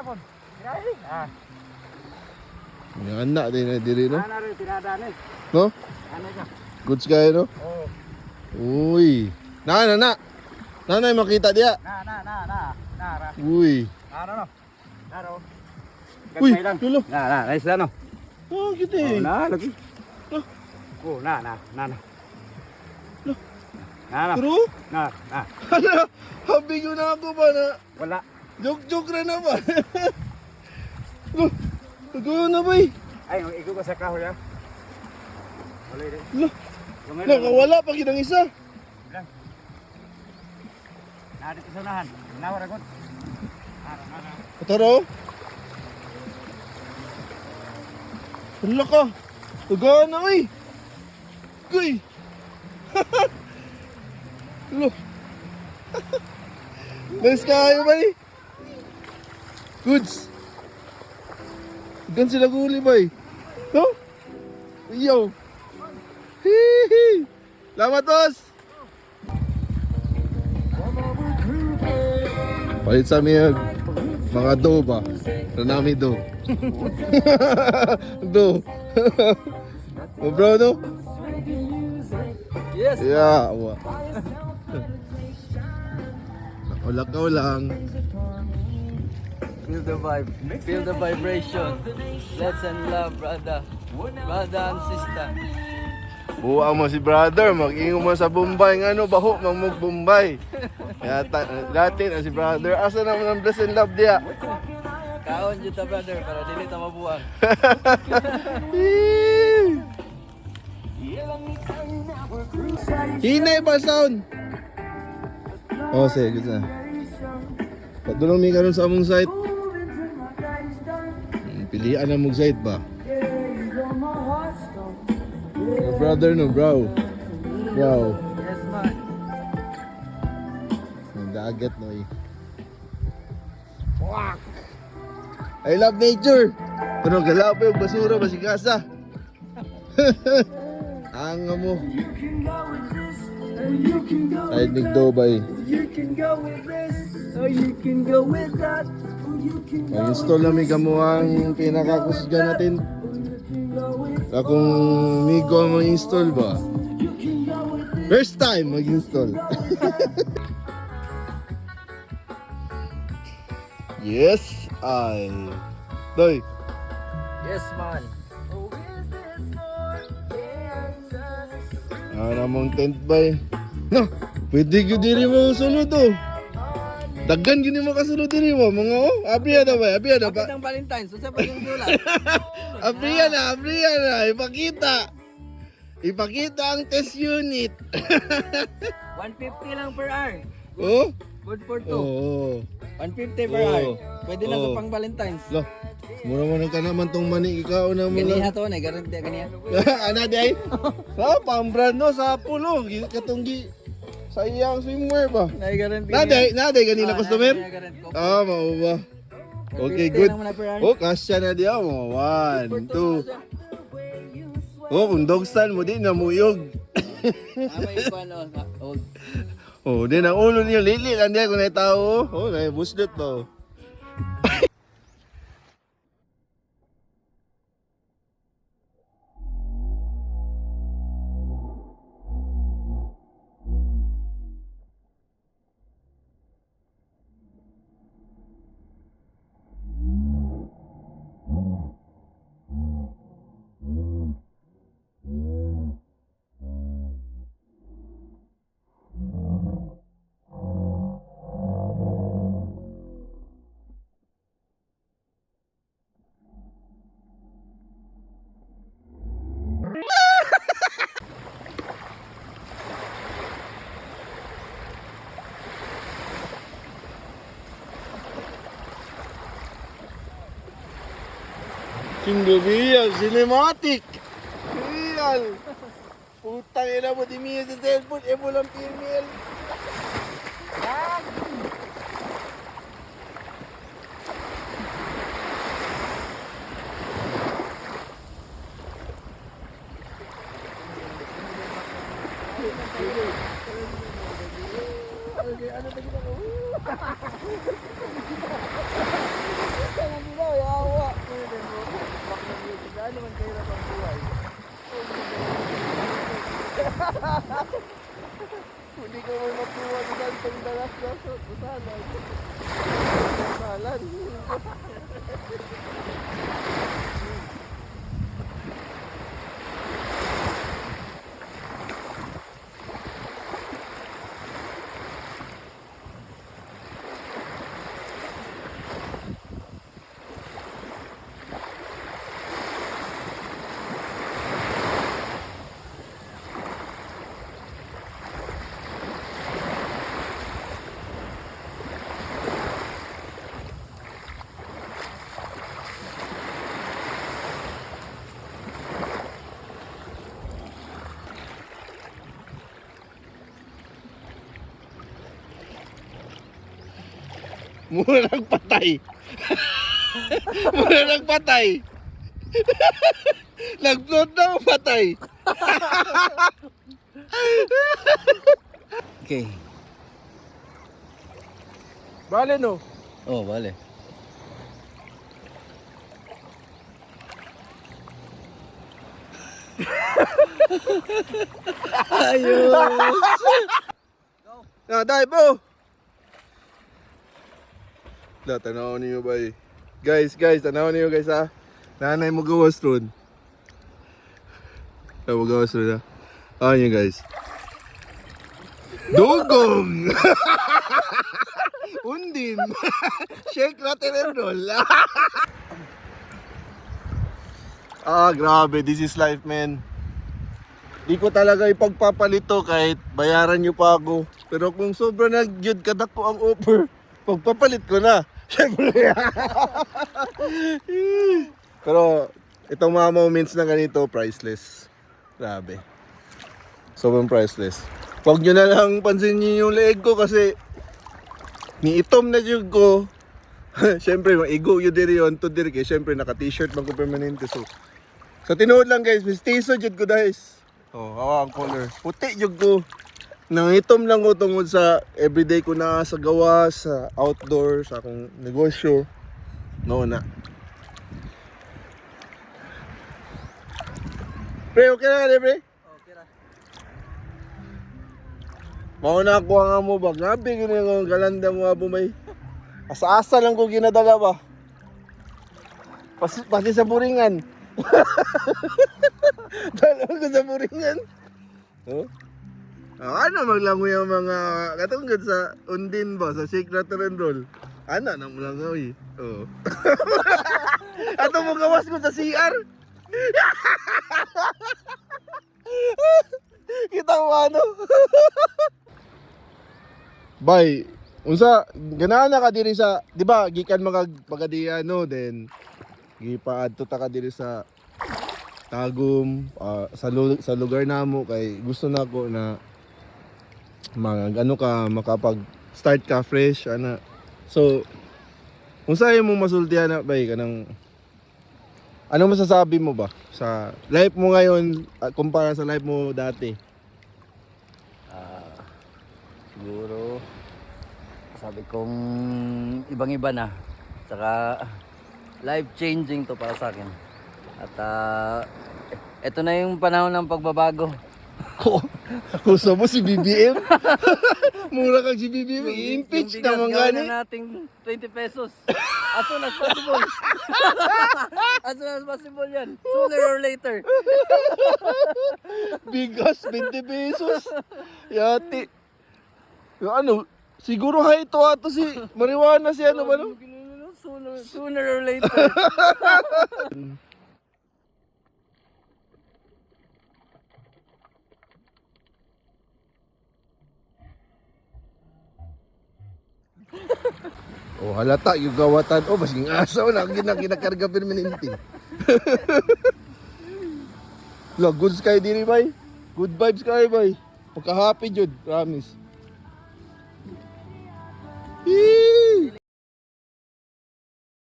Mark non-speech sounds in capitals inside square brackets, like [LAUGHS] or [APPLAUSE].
yapon. Kirahi. Ah. Yung anak din na diri no. Ana rin tinadaan eh. No? Ano ka? Goods kayo no? Oh. Uy. Na na na. Nanay makita dia. Na na na na. Na ra. Uy. Ano no? Na ro. Uy, tulo. Na na, nice na no. Oh, Oh, eh. na lagi. Oh. Oh, na na na na. Na na. True? Na na. [LAUGHS] Hala, habig yun na ako ba na Wala. Joke-joke rin na ba? Nagawa na ba? Ay, ikaw ka sa kahoy ah. Wala rin. Ngayon, nakawala pa kitang isa. Bilang. Na dito sa unahan. Nawar agad. Tara oh. Hala [LAUGHS] [LAUGHS] ka. Nagawa na eh. Guy. Loh. Nice kayo ba eh? Goods. Gan sila guli eh? No? Yo. Hihi. Salamat boss. Palit sa amin mga do ba? Ranami do. [LAUGHS] do. [LAUGHS] oh bro no? Yes. Yeah. [LAUGHS] Ka lang. Feel the vibe. Feel the vibration. Let's and love, brother. Brother and sister. Buwa mo si brother, mag-ingo mo sa Bombay nga ano, baho mamog Bombay. Kaya ta- dati na si brother, asa naman ang bless and love dia? Kaon dito, brother, para dili ta mabuang. Hinay pa sound. Oh, sige, good na. Padulong ni karon sa among site. Pilian na mong site ba? No brother no bro. Bro. Yes, man. Ang dagat no eh. I love nature. Pero gala pa yung basura, basigasa. [LAUGHS] Ang mo. Ay, nigdobay. Mag-install namin kamo ang pinakakusga natin. Akong migo ang mag-install ba? First time mag-install. [LAUGHS] yes, I. Doy, Yes, man. ano mong tent ba No, pwede ko diri mo sulod oh. Daggan gini mo kasulod diri mo mga oh. Abriya na ba? Abriya na ba? Bakit ang Valentine's? Sa pa yung dulat? [LAUGHS] Abriya na, abriya na. Ipakita. Ipakita ang test unit. [LAUGHS] 150 lang per hour. oh? Good for two. Oo. 150 per Oo. hour. Pwede na sa Oo. pang Valentine's. Lo, mura mo ka naman tong mani ikaw na mo Ganiha to na, garanti ganiha. [LAUGHS] Ana di ay? Sa pambrand no sa pulo, gi- katunggi sa iyang swimwear ba? Na garanti. Naday, naday ganina customer? Ah, mao ba? Okay, good. Oh, kasya na diya mo. One, two. Oh, kung dog stand mo, di na muyog. Tama yung old. Oh, di na ulo niyo, lili lang diya kung na tao. Oh, na busdot King Gobia, cinematic! Real! Putang ina mo, di miya sa cellphone, eh, e mo lang PML. Thank you. Hindi ko may makuha na lang itong dalas na sa usalan. Usalan. [LAUGHS] Mura nagpatay. [LAUGHS] Mura nagpatay. [LAUGHS] Nag-float na patay. Okay. Bale no. Oh, vale. Ayun. Na, dive po. La, tanaw niyo ba eh. Guys, guys, tanaw niyo guys ha. Nanay mo gawas ron. Ay, mo gawas ron ha. Ah, niyo guys. Dugong! [LAUGHS] Undin! [LAUGHS] Shake natin and roll. [LAUGHS] ah, grabe. This is life, man. Di ko talaga ipagpapalito kahit bayaran nyo pa ako. Pero kung sobra nag-jud kadako ang offer, pagpapalit ko na. [LAUGHS] Siyempre. Pero itong mga moments na ganito, priceless. Grabe. Sobrang priceless. Huwag nyo na lang pansinin yung leeg ko kasi ni itom na jud ko. [LAUGHS] Siyempre, mag-igo yun diri yun to diri kay siyempre naka-t-shirt man ko permanente so. Sa tinuod lang guys, mistiso jud ko guys. Oh, hawa ang color. Puti jud ko. Nangitom lang ko tungod sa everyday ko na sa gawa, sa outdoor, sa akong negosyo. No na. Pre, okay na ka, pre? Okay na ako nga mo ba? Grabe gini ang galanda mo abo may. Asa-asa lang ko ginadala ba. Pasi, pasi sa buringan. [LAUGHS] Dala ko sa buringan. Oh? Ano maglangoy ang mga katungkod sa undin ba sa shake rattle and roll. Ana nang mulangoy. Oh. [LAUGHS] Ato mo gawas ko sa CR. [LAUGHS] Kita mo ano? [LAUGHS] Bay, unsa ganahan na ka diri sa, 'di ba, gikan mga pagadiya no, then gipaadto ta ka diri sa Tagum ah, sa sa lugar namo kay gusto na ko na mag ano ka makapag start ka fresh ana. So unsa imong masultihan na bay kanang ano masasabi mo ba sa life mo ngayon ah, kumpara sa life mo dati? Ah, siguro sabi kong ibang-iba na. Saka life changing to para sa akin. At ah, ito na yung panahon ng pagbabago. Gusto mo si BBM? [LAUGHS] Mura kang si BBM, i-impeach Yung naman gawin gani. na nating 20 pesos. As soon as possible. [LAUGHS] as soon as possible yan. Sooner or later. [LAUGHS] Bigas, 20 pesos. Yati. Yung ano, siguro ha ito ato si Marijuana si ano ba no? Sooner, sooner or later. Oh, halata yung gawatan. Oh, basing asaw na gina ginakarga permanente. [LAUGHS] Lo, goods kay diri bay. Good vibes kay bay. Pagka happy jud, promise.